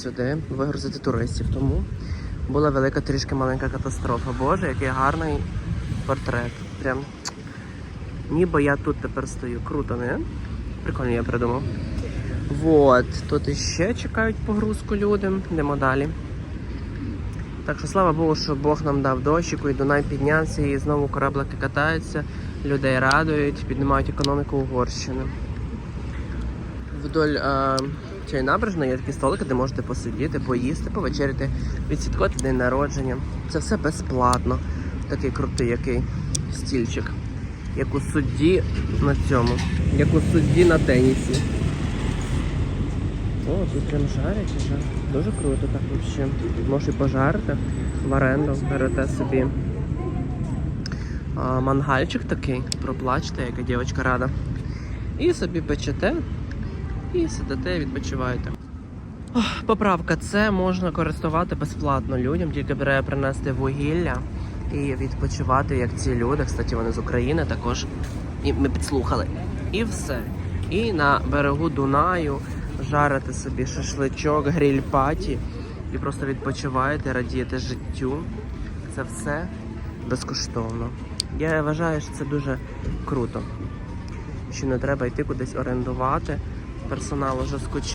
сюди вигрузити туристів. Тому була велика трішки маленька катастрофа. Боже, який гарний портрет. Прям ніби я тут тепер стою. Круто, не? Прикольно я придумав. Вот, тут іще чекають погрузку люди. Йдемо далі. Так що слава Богу, що Бог нам дав дощику, і Дунай піднявся, і знову кораблики катаються, людей радують, піднімають економіку Угорщини. Вдоль е, цієї набережної є такі столики, де можете посидіти, поїсти, повечеряти, відсвяткувати день народження. Це все безплатно. Такий крутий який стільчик. Як у судді на цьому, як у судді на тенісі. О, тут прям жарять уже. Дуже круто так взагалі. Може і пожарити в оренду, берете собі а, мангальчик такий, проплачте, яка дівчинка рада. І собі печете і сидите, відпочиваєте. Поправка, це можна користувати безплатно людям, тільки треба принести вугілля і відпочивати, як ці люди. Кстати, вони з України також. І ми підслухали. І все. І на берегу Дунаю жарите собі шашличок, гриль-паті і просто відпочиваєте, радієте життю. Це все безкоштовно. Я вважаю, що це дуже круто. Що не треба йти кудись орендувати. Персонал уже скучив.